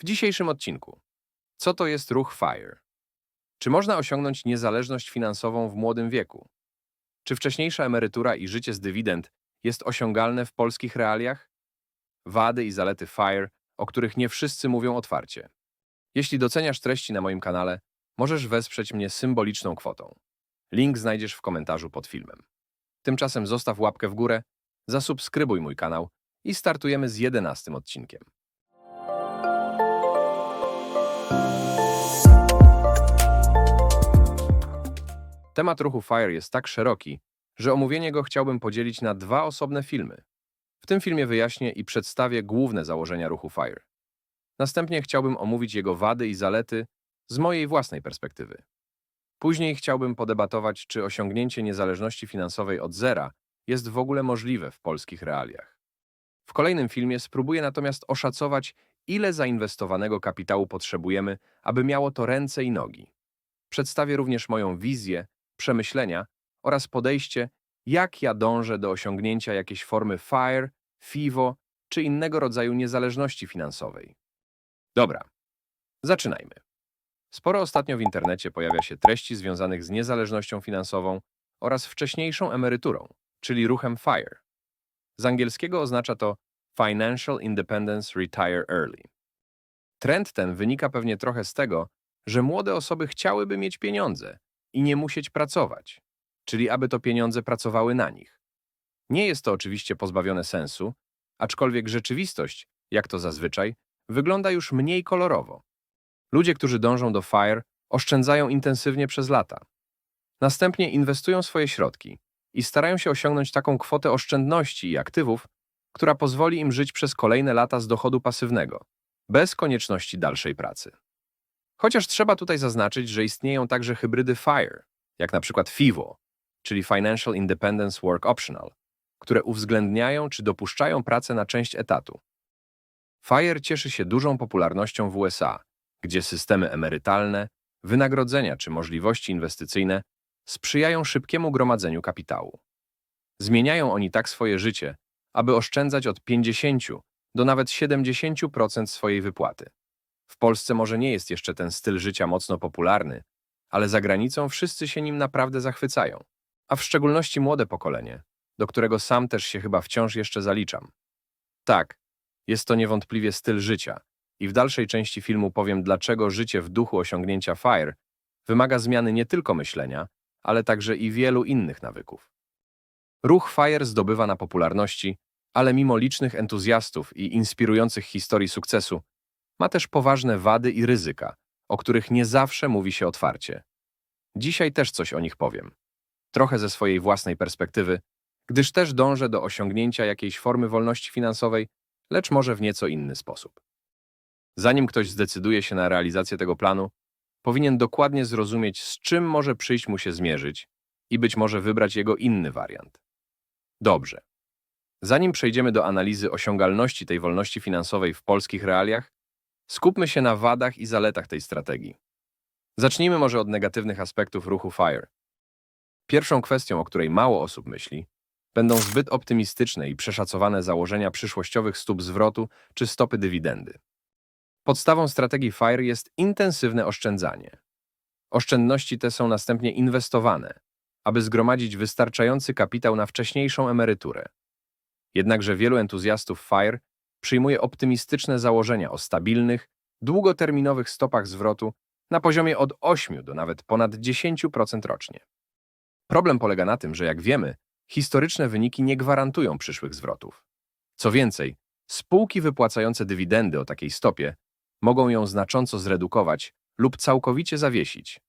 W dzisiejszym odcinku. Co to jest ruch FIRE? Czy można osiągnąć niezależność finansową w młodym wieku? Czy wcześniejsza emerytura i życie z dywidend jest osiągalne w polskich realiach? Wady i zalety FIRE, o których nie wszyscy mówią otwarcie. Jeśli doceniasz treści na moim kanale, możesz wesprzeć mnie symboliczną kwotą. Link znajdziesz w komentarzu pod filmem. Tymczasem zostaw łapkę w górę, zasubskrybuj mój kanał i startujemy z jedenastym odcinkiem. Temat ruchu FIRE jest tak szeroki, że omówienie go chciałbym podzielić na dwa osobne filmy. W tym filmie wyjaśnię i przedstawię główne założenia ruchu FIRE. Następnie chciałbym omówić jego wady i zalety z mojej własnej perspektywy. Później chciałbym podebatować, czy osiągnięcie niezależności finansowej od zera jest w ogóle możliwe w polskich realiach. W kolejnym filmie spróbuję natomiast oszacować, ile zainwestowanego kapitału potrzebujemy, aby miało to ręce i nogi. Przedstawię również moją wizję, przemyślenia oraz podejście, jak ja dążę do osiągnięcia jakiejś formy FIRE, FIVO czy innego rodzaju niezależności finansowej. Dobra, zaczynajmy. Sporo ostatnio w internecie pojawia się treści związanych z niezależnością finansową oraz wcześniejszą emeryturą, czyli ruchem FIRE. Z angielskiego oznacza to Financial Independence Retire Early. Trend ten wynika pewnie trochę z tego, że młode osoby chciałyby mieć pieniądze i nie musieć pracować, czyli aby to pieniądze pracowały na nich. Nie jest to oczywiście pozbawione sensu, aczkolwiek rzeczywistość, jak to zazwyczaj, wygląda już mniej kolorowo. Ludzie, którzy dążą do FIRE, oszczędzają intensywnie przez lata. Następnie inwestują swoje środki i starają się osiągnąć taką kwotę oszczędności i aktywów, która pozwoli im żyć przez kolejne lata z dochodu pasywnego, bez konieczności dalszej pracy. Chociaż trzeba tutaj zaznaczyć, że istnieją także hybrydy FIRE, jak na przykład FIVO, czyli Financial Independence Work Optional, które uwzględniają czy dopuszczają pracę na część etatu. FIRE cieszy się dużą popularnością w USA, gdzie systemy emerytalne, wynagrodzenia czy możliwości inwestycyjne sprzyjają szybkiemu gromadzeniu kapitału. Zmieniają oni tak swoje życie, aby oszczędzać od 50 do nawet 70% swojej wypłaty. W Polsce może nie jest jeszcze ten styl życia mocno popularny, ale za granicą wszyscy się nim naprawdę zachwycają, a w szczególności młode pokolenie, do którego sam też się chyba wciąż jeszcze zaliczam. Tak, jest to niewątpliwie styl życia i w dalszej części filmu powiem, dlaczego życie w duchu osiągnięcia FIRE wymaga zmiany nie tylko myślenia, ale także i wielu innych nawyków. Ruch FIRE zdobywa na popularności, ale mimo licznych entuzjastów i inspirujących historii sukcesu, ma też poważne wady i ryzyka, o których nie zawsze mówi się otwarcie. Dzisiaj też coś o nich powiem. Trochę ze swojej własnej perspektywy, gdyż też dążę do osiągnięcia jakiejś formy wolności finansowej, lecz może w nieco inny sposób. Zanim ktoś zdecyduje się na realizację tego planu, powinien dokładnie zrozumieć, z czym może przyjść mu się zmierzyć i być może wybrać jego inny wariant. Dobrze. Zanim przejdziemy do analizy osiągalności tej wolności finansowej w polskich realiach, skupmy się na wadach i zaletach tej strategii. Zacznijmy może od negatywnych aspektów ruchu FIRE. Pierwszą kwestią, o której mało osób myśli, będą zbyt optymistyczne i przeszacowane założenia przyszłościowych stóp zwrotu czy stopy dywidendy. Podstawą strategii FIRE jest intensywne oszczędzanie. Oszczędności te są następnie inwestowane, aby zgromadzić wystarczający kapitał na wcześniejszą emeryturę. Jednakże wielu entuzjastów FIRE przyjmuje optymistyczne założenia o stabilnych, długoterminowych stopach zwrotu na poziomie od 8 do nawet ponad 10% rocznie. Problem polega na tym, że jak wiemy, historyczne wyniki nie gwarantują przyszłych zwrotów. Co więcej, spółki wypłacające dywidendy o takiej stopie mogą ją znacząco zredukować lub całkowicie zawiesić.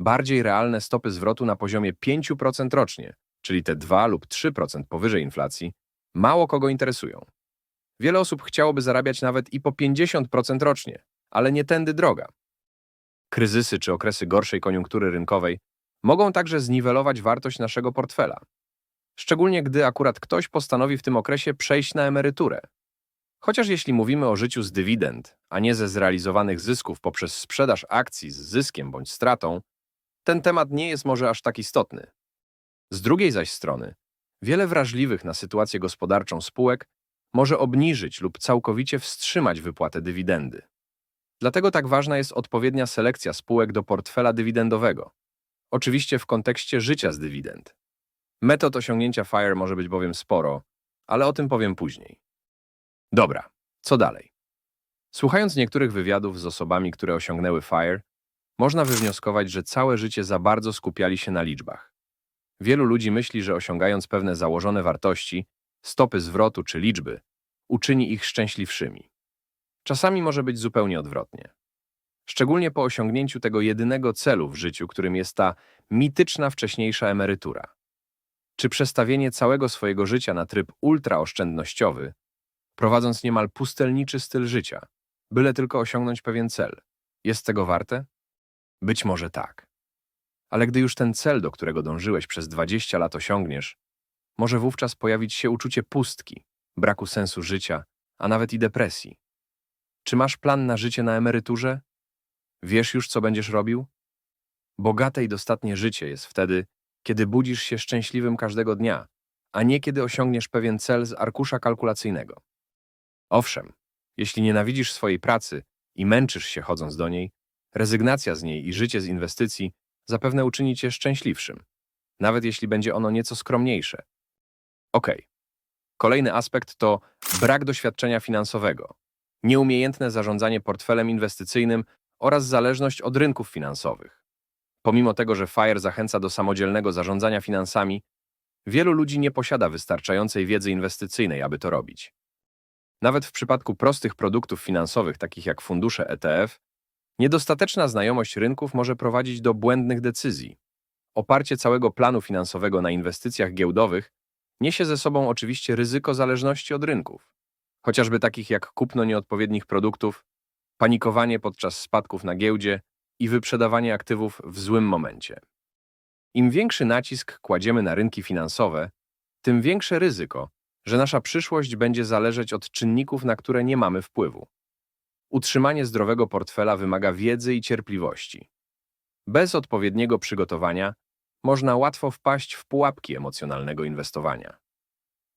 Bardziej realne stopy zwrotu na poziomie 5% rocznie, czyli te 2 lub 3% powyżej inflacji, mało kogo interesują. Wiele osób chciałoby zarabiać nawet i po 50% rocznie, ale nie tędy droga. Kryzysy czy okresy gorszej koniunktury rynkowej mogą także zniwelować wartość naszego portfela. Szczególnie gdy akurat ktoś postanowi w tym okresie przejść na emeryturę. Chociaż jeśli mówimy o życiu z dywidend, a nie ze zrealizowanych zysków poprzez sprzedaż akcji z zyskiem bądź stratą, ten temat nie jest może aż tak istotny. Z drugiej zaś strony, wiele wrażliwych na sytuację gospodarczą spółek może obniżyć lub całkowicie wstrzymać wypłatę dywidendy. Dlatego tak ważna jest odpowiednia selekcja spółek do portfela dywidendowego. Oczywiście w kontekście życia z dywidend. Metod osiągnięcia FIRE może być bowiem sporo, ale o tym powiem później. Dobra, co dalej? Słuchając niektórych wywiadów z osobami, które osiągnęły FIRE, można wywnioskować, że całe życie za bardzo skupiali się na liczbach. Wielu ludzi myśli, że osiągając pewne założone wartości, stopy zwrotu czy liczby, uczyni ich szczęśliwszymi. Czasami może być zupełnie odwrotnie. Szczególnie po osiągnięciu tego jedynego celu w życiu, którym jest ta mityczna wcześniejsza emerytura. Czy przestawienie całego swojego życia na tryb ultraoszczędnościowy, prowadząc niemal pustelniczy styl życia, byle tylko osiągnąć pewien cel, jest tego warte? Być może tak. Ale gdy już ten cel, do którego dążyłeś przez 20 lat osiągniesz, może wówczas pojawić się uczucie pustki, braku sensu życia, a nawet i depresji. Czy masz plan na życie na emeryturze? Wiesz już, co będziesz robił? Bogate i dostatnie życie jest wtedy, kiedy budzisz się szczęśliwym każdego dnia, a nie kiedy osiągniesz pewien cel z arkusza kalkulacyjnego. Owszem, jeśli nienawidzisz swojej pracy i męczysz się chodząc do niej, rezygnacja z niej i życie z inwestycji zapewne uczyni cię szczęśliwszym, nawet jeśli będzie ono nieco skromniejsze. Ok. Kolejny aspekt to brak doświadczenia finansowego, nieumiejętne zarządzanie portfelem inwestycyjnym oraz zależność od rynków finansowych. Pomimo tego, że FIRE zachęca do samodzielnego zarządzania finansami, wielu ludzi nie posiada wystarczającej wiedzy inwestycyjnej, aby to robić. Nawet w przypadku prostych produktów finansowych, takich jak fundusze ETF, niedostateczna znajomość rynków może prowadzić do błędnych decyzji. Oparcie całego planu finansowego na inwestycjach giełdowych niesie ze sobą oczywiście ryzyko zależności od rynków, chociażby takich jak kupno nieodpowiednich produktów, panikowanie podczas spadków na giełdzie i wyprzedawanie aktywów w złym momencie. Im większy nacisk kładziemy na rynki finansowe, tym większe ryzyko, że nasza przyszłość będzie zależeć od czynników, na które nie mamy wpływu. Utrzymanie zdrowego portfela wymaga wiedzy i cierpliwości. Bez odpowiedniego przygotowania można łatwo wpaść w pułapki emocjonalnego inwestowania.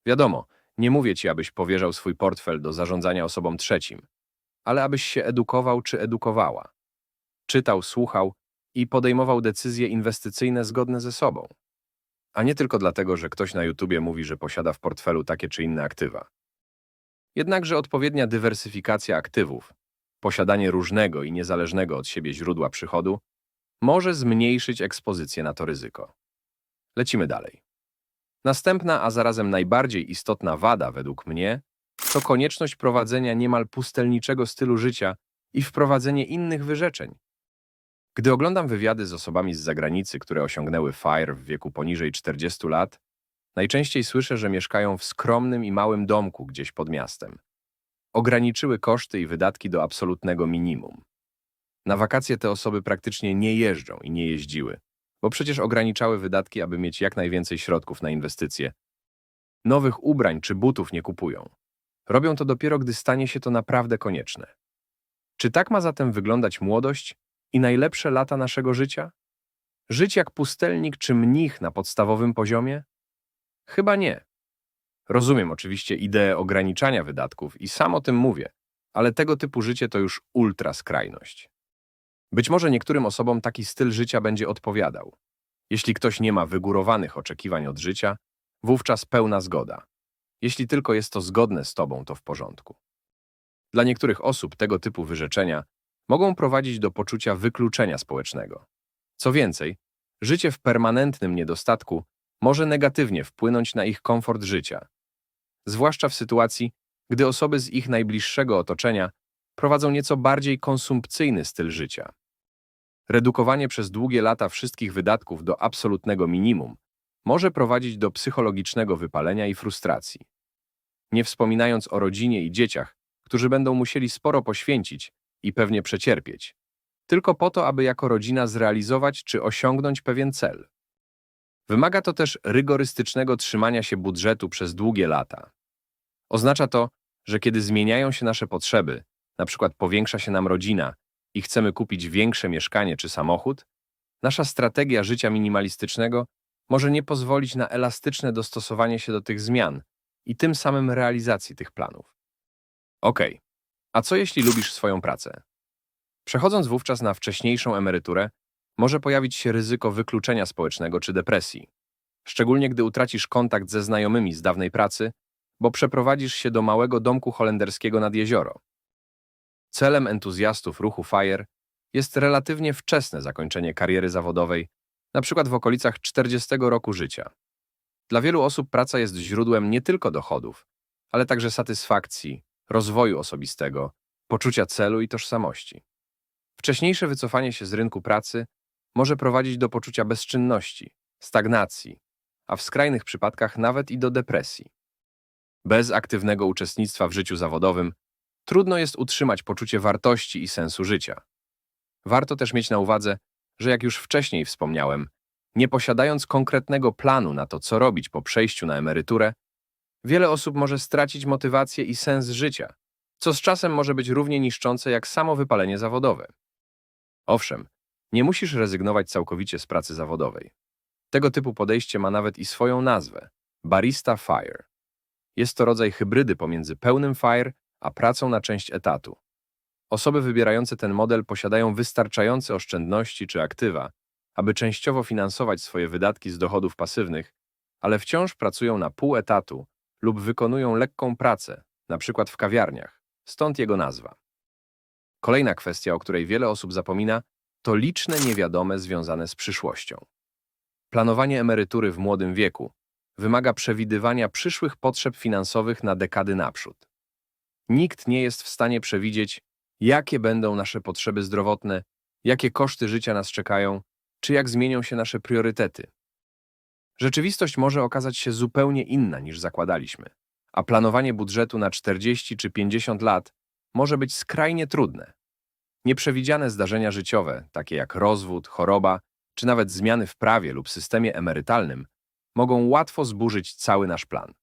Wiadomo, nie mówię ci, abyś powierzał swój portfel do zarządzania osobom trzecim, ale abyś się edukował czy edukowała. Czytał, słuchał i podejmował decyzje inwestycyjne zgodne ze sobą. A nie tylko dlatego, że ktoś na YouTubie mówi, że posiada w portfelu takie czy inne aktywa. Jednakże odpowiednia dywersyfikacja aktywów, posiadanie różnego i niezależnego od siebie źródła przychodu, może zmniejszyć ekspozycję na to ryzyko. Lecimy dalej. Następna, a zarazem najbardziej istotna wada według mnie, to konieczność prowadzenia niemal pustelniczego stylu życia i wprowadzenie innych wyrzeczeń. Gdy oglądam wywiady z osobami z zagranicy, które osiągnęły FIRE w wieku poniżej 40 lat, najczęściej słyszę, że mieszkają w skromnym i małym domku gdzieś pod miastem. Ograniczyły koszty i wydatki do absolutnego minimum. Na wakacje te osoby praktycznie nie jeżdżą i nie jeździły, bo przecież ograniczały wydatki, aby mieć jak najwięcej środków na inwestycje. Nowych ubrań czy butów nie kupują. Robią to dopiero, gdy stanie się to naprawdę konieczne. Czy tak ma zatem wyglądać młodość i najlepsze lata naszego życia? Żyć jak pustelnik czy mnich na podstawowym poziomie? Chyba nie. Rozumiem oczywiście ideę ograniczania wydatków i sam o tym mówię, ale tego typu życie to już ultra skrajność. Być może niektórym osobom taki styl życia będzie odpowiadał. Jeśli ktoś nie ma wygórowanych oczekiwań od życia, wówczas pełna zgoda. Jeśli tylko jest to zgodne z tobą, to w porządku. Dla niektórych osób tego typu wyrzeczenia mogą prowadzić do poczucia wykluczenia społecznego. Co więcej, życie w permanentnym niedostatku może negatywnie wpłynąć na ich komfort życia, zwłaszcza w sytuacji, gdy osoby z ich najbliższego otoczenia prowadzą nieco bardziej konsumpcyjny styl życia. Redukowanie przez długie lata wszystkich wydatków do absolutnego minimum może prowadzić do psychologicznego wypalenia i frustracji. Nie wspominając o rodzinie i dzieciach, którzy będą musieli sporo poświęcić i pewnie przecierpieć, tylko po to, aby jako rodzina zrealizować czy osiągnąć pewien cel. Wymaga to też rygorystycznego trzymania się budżetu przez długie lata. Oznacza to, że kiedy zmieniają się nasze potrzeby, na przykład powiększa się nam rodzina i chcemy kupić większe mieszkanie czy samochód, nasza strategia życia minimalistycznego może nie pozwolić na elastyczne dostosowanie się do tych zmian i tym samym realizacji tych planów. Okej, a co jeśli lubisz swoją pracę? Przechodząc wówczas na wcześniejszą emeryturę, może pojawić się ryzyko wykluczenia społecznego czy depresji, szczególnie gdy utracisz kontakt ze znajomymi z dawnej pracy, bo przeprowadzisz się do małego domku holenderskiego nad jezioro. Celem entuzjastów ruchu FIRE jest relatywnie wczesne zakończenie kariery zawodowej, np. w okolicach 40 roku życia. Dla wielu osób praca jest źródłem nie tylko dochodów, ale także satysfakcji, rozwoju osobistego, poczucia celu i tożsamości. Wcześniejsze wycofanie się z rynku pracy może prowadzić do poczucia bezczynności, stagnacji, a w skrajnych przypadkach nawet i do depresji. Bez aktywnego uczestnictwa w życiu zawodowym trudno jest utrzymać poczucie wartości i sensu życia. Warto też mieć na uwadze, że jak już wcześniej wspomniałem, nie posiadając konkretnego planu na to, co robić po przejściu na emeryturę, wiele osób może stracić motywację i sens życia, co z czasem może być równie niszczące jak samo wypalenie zawodowe. Owszem, nie musisz rezygnować całkowicie z pracy zawodowej. Tego typu podejście ma nawet i swoją nazwę Barista Fire. Jest to rodzaj hybrydy pomiędzy pełnym FIRE a pracą na część etatu. Osoby wybierające ten model posiadają wystarczające oszczędności czy aktywa, aby częściowo finansować swoje wydatki z dochodów pasywnych, ale wciąż pracują na pół etatu lub wykonują lekką pracę, np. w kawiarniach, stąd jego nazwa. Kolejna kwestia, o której wiele osób zapomina, to liczne niewiadome związane z przyszłością. Planowanie emerytury w młodym wieku wymaga przewidywania przyszłych potrzeb finansowych na dekady naprzód. Nikt nie jest w stanie przewidzieć, jakie będą nasze potrzeby zdrowotne, jakie koszty życia nas czekają, czy jak zmienią się nasze priorytety. Rzeczywistość może okazać się zupełnie inna niż zakładaliśmy, a planowanie budżetu na 40 czy 50 lat może być skrajnie trudne. Nieprzewidziane zdarzenia życiowe, takie jak rozwód, choroba, czy nawet zmiany w prawie lub systemie emerytalnym, mogą łatwo zburzyć cały nasz plan.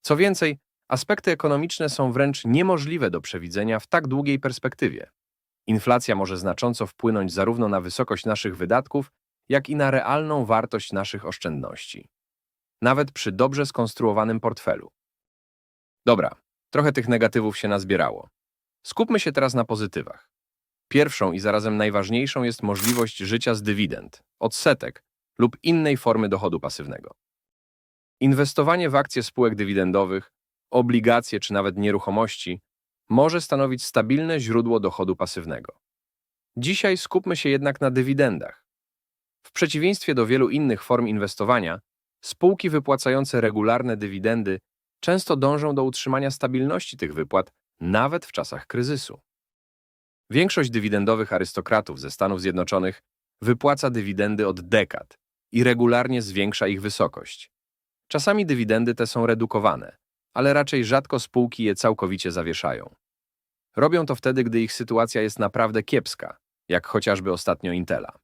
Co więcej, aspekty ekonomiczne są wręcz niemożliwe do przewidzenia w tak długiej perspektywie. Inflacja może znacząco wpłynąć zarówno na wysokość naszych wydatków, jak i na realną wartość naszych oszczędności. Nawet przy dobrze skonstruowanym portfelu. Dobra, trochę tych negatywów się nazbierało. Skupmy się teraz na pozytywach. Pierwszą i zarazem najważniejszą jest możliwość życia z dywidend, odsetek lub innej formy dochodu pasywnego. Inwestowanie w akcje spółek dywidendowych, obligacje czy nawet nieruchomości może stanowić stabilne źródło dochodu pasywnego. Dzisiaj skupmy się jednak na dywidendach. W przeciwieństwie do wielu innych form inwestowania, spółki wypłacające regularne dywidendy często dążą do utrzymania stabilności tych wypłat nawet w czasach kryzysu. Większość dywidendowych arystokratów ze Stanów Zjednoczonych wypłaca dywidendy od dekad i regularnie zwiększa ich wysokość. Czasami dywidendy te są redukowane, ale raczej rzadko spółki je całkowicie zawieszają. Robią to wtedy, gdy ich sytuacja jest naprawdę kiepska, jak chociażby ostatnio Intela.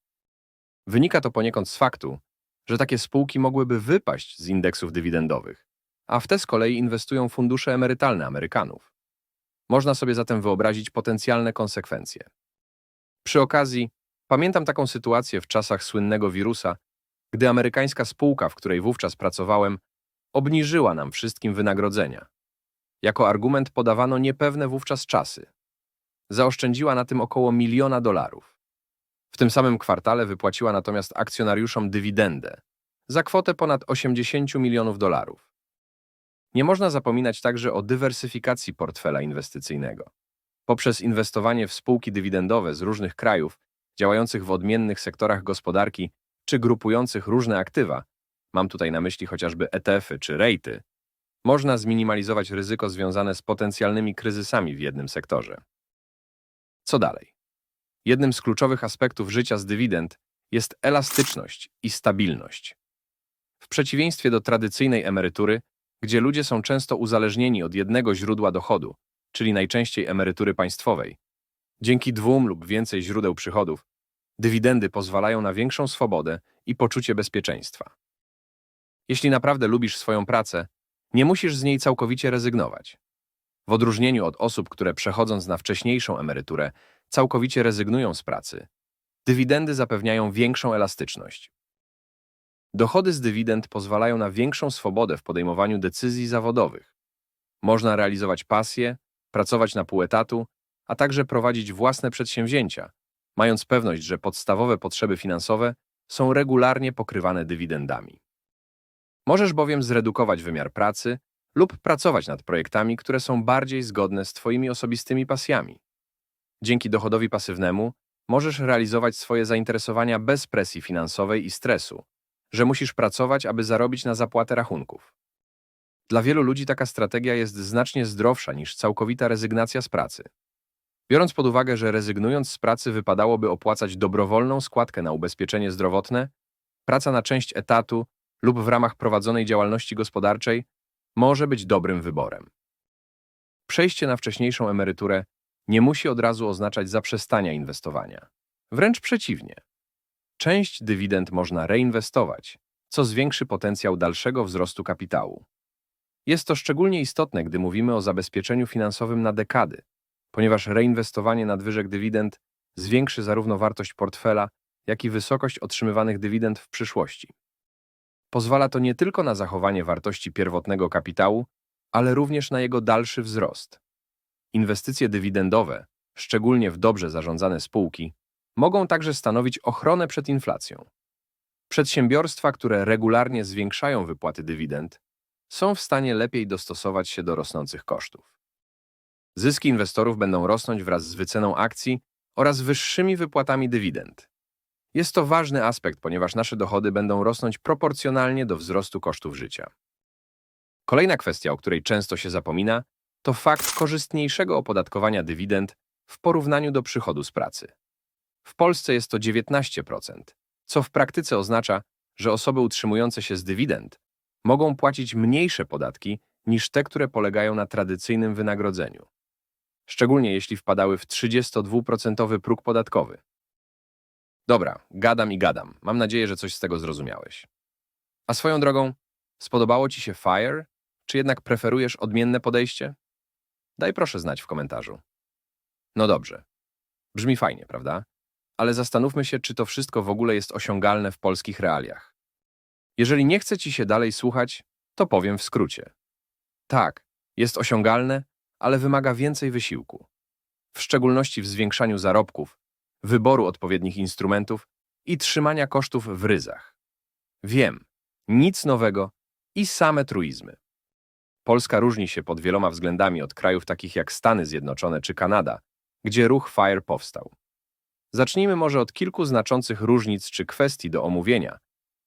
Wynika to poniekąd z faktu, że takie spółki mogłyby wypaść z indeksów dywidendowych, a w te z kolei inwestują fundusze emerytalne Amerykanów. Można sobie zatem wyobrazić potencjalne konsekwencje. Przy okazji, pamiętam taką sytuację w czasach słynnego wirusa, gdy amerykańska spółka, w której wówczas pracowałem, obniżyła nam wszystkim wynagrodzenia. Jako argument podawano niepewne wówczas czasy. Zaoszczędziła na tym około miliona dolarów. W tym samym kwartale wypłaciła natomiast akcjonariuszom dywidendę za kwotę ponad 80 milionów dolarów. Nie można zapominać także o dywersyfikacji portfela inwestycyjnego. Poprzez inwestowanie w spółki dywidendowe z różnych krajów, działających w odmiennych sektorach gospodarki czy grupujących różne aktywa, mam tutaj na myśli chociażby ETF-y czy rejty, można zminimalizować ryzyko związane z potencjalnymi kryzysami w jednym sektorze. Co dalej? Jednym z kluczowych aspektów życia z dywidend jest elastyczność i stabilność. W przeciwieństwie do tradycyjnej emerytury, gdzie ludzie są często uzależnieni od jednego źródła dochodu, czyli najczęściej emerytury państwowej, dzięki dwóm lub więcej źródeł przychodów, dywidendy pozwalają na większą swobodę i poczucie bezpieczeństwa. Jeśli naprawdę lubisz swoją pracę, nie musisz z niej całkowicie rezygnować. W odróżnieniu od osób, które przechodząc na wcześniejszą emeryturę, całkowicie rezygnują z pracy, dywidendy zapewniają większą elastyczność. Dochody z dywidend pozwalają na większą swobodę w podejmowaniu decyzji zawodowych. Można realizować pasję, pracować na pół etatu, a także prowadzić własne przedsięwzięcia, mając pewność, że podstawowe potrzeby finansowe są regularnie pokrywane dywidendami. Możesz bowiem zredukować wymiar pracy lub pracować nad projektami, które są bardziej zgodne z Twoimi osobistymi pasjami. Dzięki dochodowi pasywnemu możesz realizować swoje zainteresowania bez presji finansowej i stresu, że musisz pracować, aby zarobić na zapłatę rachunków. Dla wielu ludzi taka strategia jest znacznie zdrowsza niż całkowita rezygnacja z pracy. Biorąc pod uwagę, że rezygnując z pracy wypadałoby opłacać dobrowolną składkę na ubezpieczenie zdrowotne, praca na część etatu lub w ramach prowadzonej działalności gospodarczej może być dobrym wyborem. Przejście na wcześniejszą emeryturę nie musi od razu oznaczać zaprzestania inwestowania. Wręcz przeciwnie. Część dywidend można reinwestować, co zwiększy potencjał dalszego wzrostu kapitału. Jest to szczególnie istotne, gdy mówimy o zabezpieczeniu finansowym na dekady, ponieważ reinwestowanie nadwyżek dywidend zwiększy zarówno wartość portfela, jak i wysokość otrzymywanych dywidend w przyszłości. Pozwala to nie tylko na zachowanie wartości pierwotnego kapitału, ale również na jego dalszy wzrost. Inwestycje dywidendowe, szczególnie w dobrze zarządzane spółki, mogą także stanowić ochronę przed inflacją. Przedsiębiorstwa, które regularnie zwiększają wypłaty dywidend, są w stanie lepiej dostosować się do rosnących kosztów. Zyski inwestorów będą rosnąć wraz z wyceną akcji oraz wyższymi wypłatami dywidend. Jest to ważny aspekt, ponieważ nasze dochody będą rosnąć proporcjonalnie do wzrostu kosztów życia. Kolejna kwestia, o której często się zapomina, to fakt korzystniejszego opodatkowania dywidend w porównaniu do przychodu z pracy. W Polsce jest to 19%, co w praktyce oznacza, że osoby utrzymujące się z dywidend mogą płacić mniejsze podatki niż te, które polegają na tradycyjnym wynagrodzeniu. Szczególnie jeśli wpadały w 32% próg podatkowy. Dobra, gadam i gadam. Mam nadzieję, że coś z tego zrozumiałeś. A swoją drogą, spodobało Ci się FIRE, czy jednak preferujesz odmienne podejście? Daj proszę znać w komentarzu. No dobrze. Brzmi fajnie, prawda? Ale zastanówmy się, czy to wszystko w ogóle jest osiągalne w polskich realiach. Jeżeli nie chce Ci się dalej słuchać, to powiem w skrócie. Tak, jest osiągalne, ale wymaga więcej wysiłku. W szczególności w zwiększaniu zarobków, wyboru odpowiednich instrumentów i trzymania kosztów w ryzach. Wiem, nic nowego i same truizmy. Polska różni się pod wieloma względami od krajów takich jak Stany Zjednoczone czy Kanada, gdzie ruch FIRE powstał. Zacznijmy może od kilku znaczących różnic czy kwestii do omówienia,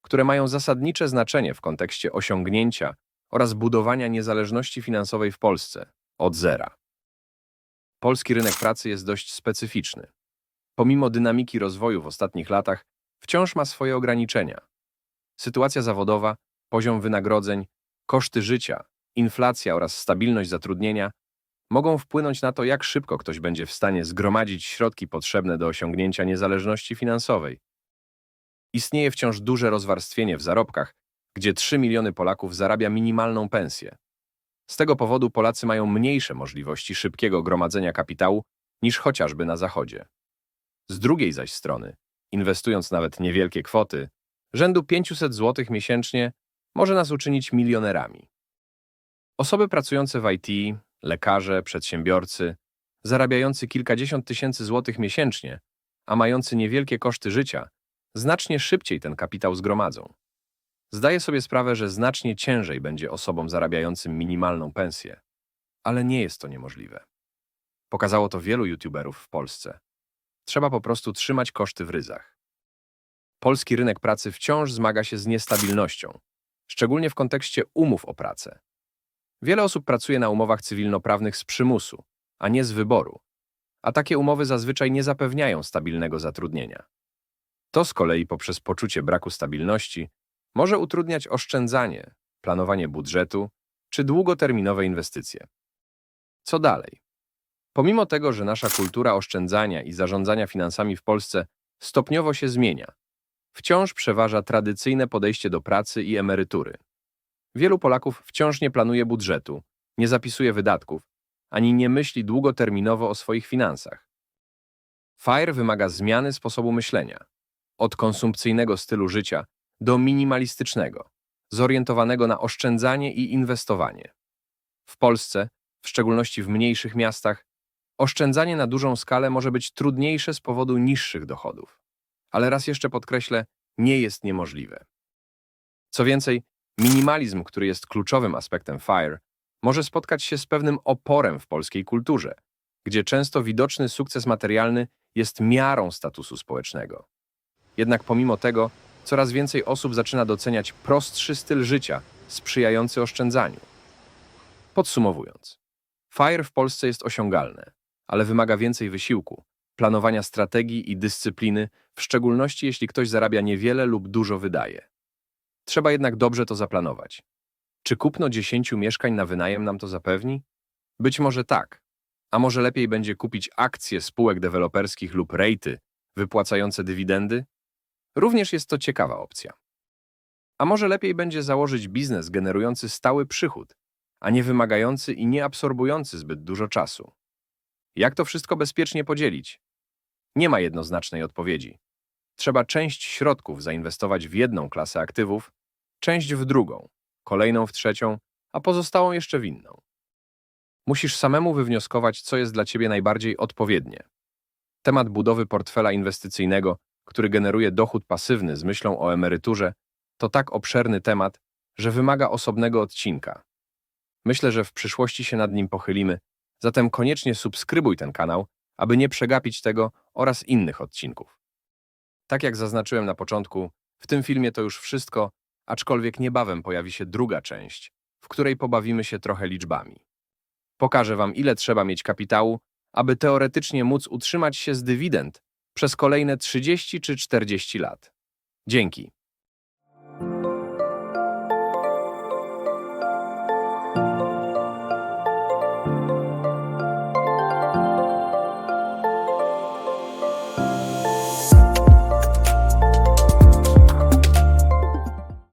które mają zasadnicze znaczenie w kontekście osiągnięcia oraz budowania niezależności finansowej w Polsce od zera. Polski rynek pracy jest dość specyficzny. Pomimo dynamiki rozwoju w ostatnich latach, wciąż ma swoje ograniczenia. Sytuacja zawodowa, poziom wynagrodzeń, koszty życia, inflacja oraz stabilność zatrudnienia mogą wpłynąć na to, jak szybko ktoś będzie w stanie zgromadzić środki potrzebne do osiągnięcia niezależności finansowej. Istnieje wciąż duże rozwarstwienie w zarobkach, gdzie 3 miliony Polaków zarabia minimalną pensję. Z tego powodu Polacy mają mniejsze możliwości szybkiego gromadzenia kapitału niż chociażby na Zachodzie. Z drugiej zaś strony, inwestując nawet niewielkie kwoty, rzędu 500 zł miesięcznie może nas uczynić milionerami. Osoby pracujące w IT, lekarze, przedsiębiorcy, zarabiający kilkadziesiąt tysięcy złotych miesięcznie, a mający niewielkie koszty życia, znacznie szybciej ten kapitał zgromadzą. Zdaję sobie sprawę, że znacznie ciężej będzie osobom zarabiającym minimalną pensję, ale nie jest to niemożliwe. Pokazało to wielu youtuberów w Polsce. Trzeba po prostu trzymać koszty w ryzach. Polski rynek pracy wciąż zmaga się z niestabilnością, szczególnie w kontekście umów o pracę. Wiele osób pracuje na umowach cywilnoprawnych z przymusu, a nie z wyboru, a takie umowy zazwyczaj nie zapewniają stabilnego zatrudnienia. To z kolei poprzez poczucie braku stabilności może utrudniać oszczędzanie, planowanie budżetu czy długoterminowe inwestycje. Co dalej? Pomimo tego, że nasza kultura oszczędzania i zarządzania finansami w Polsce stopniowo się zmienia, wciąż przeważa tradycyjne podejście do pracy i emerytury. Wielu Polaków wciąż nie planuje budżetu, nie zapisuje wydatków, ani nie myśli długoterminowo o swoich finansach. FIRE wymaga zmiany sposobu myślenia, od konsumpcyjnego stylu życia do minimalistycznego, zorientowanego na oszczędzanie i inwestowanie. W Polsce, w szczególności w mniejszych miastach, Oszczędzanie na dużą skalę może być trudniejsze z powodu niższych dochodów. Ale raz jeszcze podkreślę, nie jest niemożliwe. Co więcej, minimalizm, który jest kluczowym aspektem FIRE, może spotkać się z pewnym oporem w polskiej kulturze, gdzie często widoczny sukces materialny jest miarą statusu społecznego. Jednak pomimo tego, coraz więcej osób zaczyna doceniać prostszy styl życia, sprzyjający oszczędzaniu. Podsumowując, FIRE w Polsce jest osiągalne, ale wymaga więcej wysiłku, planowania strategii i dyscypliny, w szczególności jeśli ktoś zarabia niewiele lub dużo wydaje. Trzeba jednak dobrze to zaplanować. Czy kupno 10 mieszkań na wynajem nam to zapewni? Być może tak. A może lepiej będzie kupić akcje spółek deweloperskich lub rejty wypłacające dywidendy? Również jest to ciekawa opcja. A może lepiej będzie założyć biznes generujący stały przychód, a nie wymagający i nie absorbujący zbyt dużo czasu? Jak to wszystko bezpiecznie podzielić? Nie ma jednoznacznej odpowiedzi. Trzeba część środków zainwestować w jedną klasę aktywów, część w drugą, kolejną w trzecią, a pozostałą jeszcze w inną. Musisz samemu wywnioskować, co jest dla ciebie najbardziej odpowiednie. Temat budowy portfela inwestycyjnego, który generuje dochód pasywny z myślą o emeryturze, to tak obszerny temat, że wymaga osobnego odcinka. Myślę, że w przyszłości się nad nim pochylimy, zatem koniecznie subskrybuj ten kanał, aby nie przegapić tego oraz innych odcinków. Tak jak zaznaczyłem na początku, w tym filmie to już wszystko, aczkolwiek niebawem pojawi się druga część, w której pobawimy się trochę liczbami. Pokażę Wam, ile trzeba mieć kapitału, aby teoretycznie móc utrzymać się z dywidend przez kolejne 30 czy 40 lat. Dzięki.